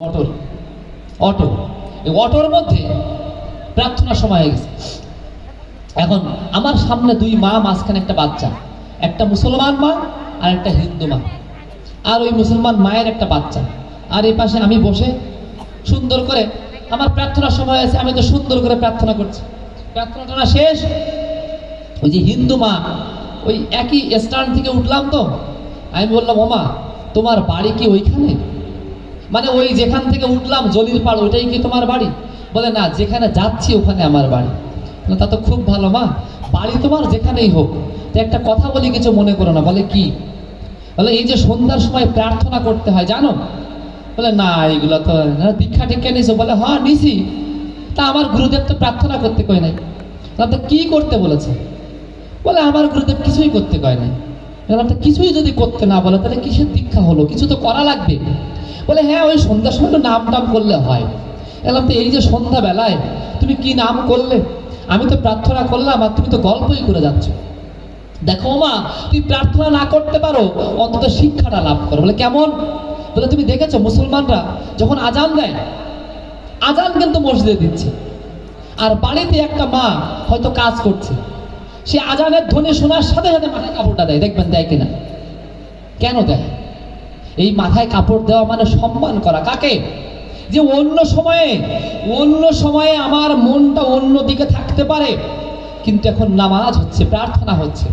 অটোর অটো এই অটোর মধ্যে প্রার্থনার সময় হয়ে গেছে। এখন আমার সামনে দুই মা, মাঝখানে একটা বাচ্চা, একটা মুসলমান মা আর একটা হিন্দু মা। আর ওই মুসলমান মায়ের একটা বাচ্চা। আর এই পাশে আমি বসে সুন্দর করে আমার প্রার্থনার সময় আছে আমি তো সুন্দর করে প্রার্থনা করছি। প্রার্থনাটা শেষ। ওই যে হিন্দু মা, ওই একই স্ট্যান্ড থেকে উঠলাম তো। আমি বললাম, ওমা, তোমার বাড়ি কি ওইখানে? মানে ওই যেখান থেকে উঠলাম জলির পাড় ওইটাই কি তোমার বাড়ি? বলে, না, যেখানে যাচ্ছি ওখানে আমার বাড়ি। তা তো খুব ভালো, মা। বাড়ি তোমার যেখানেই হোক। তো একটা কথা বলি, কিছু মনে করো না, বলে, কি? বলে, এই যে সন্ধ্যার সময় প্রার্থনা করতে হয়, জানো? বলে, না এগুলো তো দীক্ষা টিক্ষা নিছো বলে হ্যাঁ নিছি। তা আমার গুরুদেব তো প্রার্থনা করতে কয় নাই। তা কি করতে বলেছে? বলে, আমার গুরুদেব কিছুই করতে কয় নাই। কিছুই যদি করতে না বলে, তাহলে কিসের দীক্ষা হলো? কিছু তো করা লাগবে। বলে হ্যাঁ ওই সন্ধ্যার সময় তো নাম টাম করলে হয়। এলাম, তো এই যে সন্ধ্যা বেলায় তুমি কি নাম করলে? আমি তো প্রার্থনা করলাম আর তুমি তো গল্পই করে যাচ্ছ। দেখো মা তুমি প্রার্থনা না করতে পারো, অন্তত শিক্ষাটা লাভ করো। বলে, কেমন? বলে, তুমি দেখেছ মুসলমানরা যখন আজান দেয়, আজান কিন্তু মসজিদে দিচ্ছে। আর বাড়িতে একটা মা হয়তো কাজ করছে। সে আজানের ধ্বনি শোনার সাথে সাথে মাথায় কাপড়টা দেয়, দেখবেন দেয় কিনা? কেন দেয়? এই মাথায় কাপড় দেওয়া মানে সম্মান করা। কাকে? যে অন্য সময়ে অন্য সময়ে আমার মনটা অন্য দিকে থাকতে পারে, কিন্তু এখন নামাজ হচ্ছে, প্রার্থনা হচ্ছে।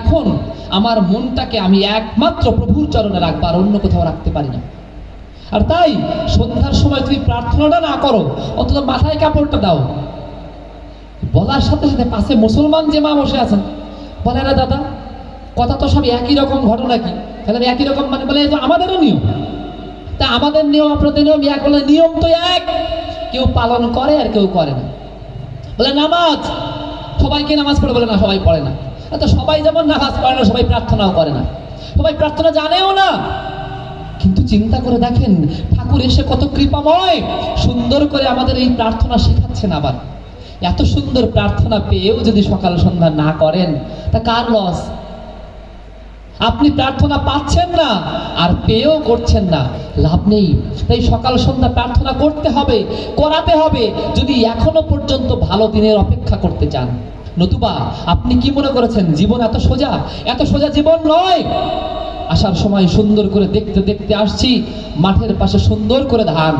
এখন আমার মনটাকে আমি একমাত্র প্রভুর চরণে রাখব, আর অন্য কোথাও রাখতে পারি না। আর তাই সন্ধ্যার সময় তুমি প্রার্থনাটা না করো, অন্তত মাথায় কাপড়টা দাও। বলার সাথে সাথে পাশে মুসলমান যে মা বসে আছেন, বলে না দাদা, কথা তো সব একই রকম ঘটনা কি? তাহলে একই রকম মানে বলে তো আমাদেরও নিয়ম। তা আমাদের নিয়ম আপনাদের নিয়ম এক বলে নিয়ম তো এক। কেউ পালন করে আর কেউ করে না। বলে, নামাজ? সবাইকে নামাজ পড়ে বলে না, সবাই পড়ে না। তো সবাই যেমন নামাজ পড়ে না, সবাই প্রার্থনাও করে না। সবাই প্রার্থনা জানেও না। কিন্তু চিন্তা করে দেখেন, ঠাকুর এসে কত কৃপাময়, সুন্দর করে আমাদের এই প্রার্থনা শেখাচ্ছেন আবার। এত সুন্দর প্রার্থনা পেয়েও যদি সকাল সন্ধ্যা না করেন, তা কার লস? আপনি প্রার্থনা পাচ্ছেন না আর পেয়েও করছেন না, লাভ নেই। তাই সকাল সন্ধ্যা প্রার্থনা করতে হবে, করাতে হবে, যদি এখনও পর্যন্ত ভালো দিনের অপেক্ষা করতে চান। নতুবা, আপনি কি মনে করেছেন, জীবন এত সোজা? এত সোজা জীবন নয়। আসার সময় সুন্দর করে দেখতে দেখতে আসছি, মাঠের পাশে সুন্দর করে ধান।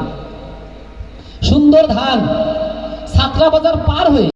সুন্দর ধান। সাতরা বাজার পার হয়ে